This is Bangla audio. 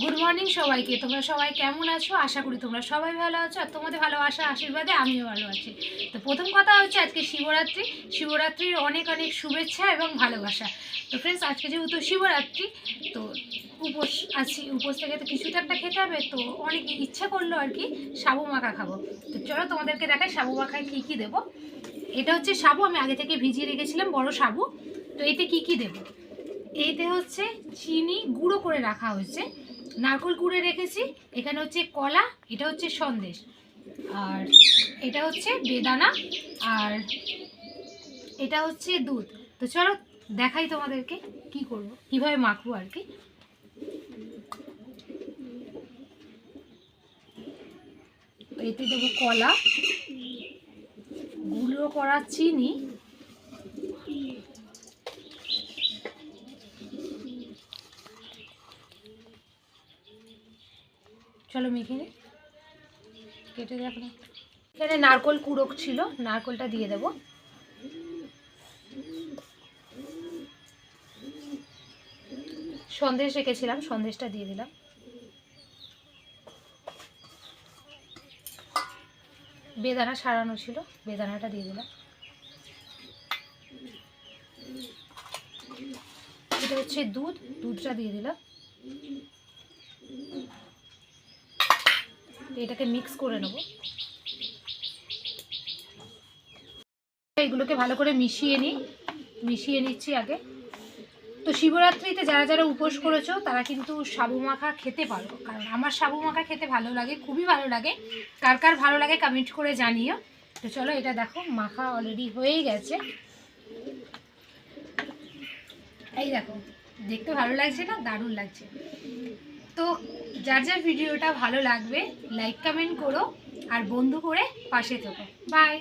গুড মর্নিং সবাইকে। তোমরা সবাই কেমন আছো? আশা করি তোমরা সবাই ভালো আছো আর তোমাদের ভালোবাসা আশীর্বাদে আমিও ভালো আছি। তো প্রথম কথা হচ্ছে আজকে শিবরাত্রি। শিবরাত্রির অনেক অনেক শুভেচ্ছা এবং ভালোবাসা। তো ফ্রেন্ডস আজকে যেহেতু শিবরাত্রি, তো উপোস আছি। উপোস থেকে তো কিছু তো একটা খেতে হবে, তো অনেক ইচ্ছা করল আর কি সাবু মাখা খাব। তো চলো তোমাদেরকে দেখাই সাবু মাখায় কী কী দেবো। এটা হচ্ছে সাবু, আমি আগে থেকে ভিজিয়ে রেখেছিলাম বড় সাবু। তো এতে কী কী দেবো? এইতে হচ্ছে চিনি গুঁড়ো করে রাখা হয়েছে। নারকোল গুঁড়ে রেখেছি, এখানে হচ্ছে কলা, এটা হচ্ছে সন্দেশ। আর এটা হচ্ছে বেদানা, আর এটা হচ্ছে দুধ। তো চলো দেখাই তোমাদেরকে কি করব, কীভাবে মাখবো আর কি। এতে দেবো কলা, গুঁড়ো করা চিনি চলো মেখে নি। কেটে দেখ এখানে নারকোল কুড়োক ছিল, নারকোলটা দিয়ে দেব। সন্দেশ রেখেছিলাম, সন্দেশটা দিয়ে দিলাম। বেদানা সারানো ছিল, বেদানাটা দিয়ে দিলাম। এটা হচ্ছে দুধ, দুধটা দিয়ে দিলাম। এটাকে মিক্স করে নেব। এগুলোকে ভালো করে মিশিয়ে নিই। মিশিয়ে নিচ্ছি আগে। তো শিবরাত্রিতে যারা যারা উপোস করেছ, তারা কিন্তু সাবু মাখা খেতে পারো। কারণ আমার সাবু মাখা খেতে ভালো লাগে, খুবই ভালো লাগে। কার কার ভালো লাগে কমেন্ট করে জানিও। তো চলো এটা দেখো, মাখা অলরেডি হয়েই গেছে। এই দেখো, দেখতে ভালো লাগছে না? দারুণ লাগছে। তো যার যার ভিডিওটা ভালো লাগবে লাইক কমেন্ট করো, আর বন্ধু করে পাশে থেকো। বাই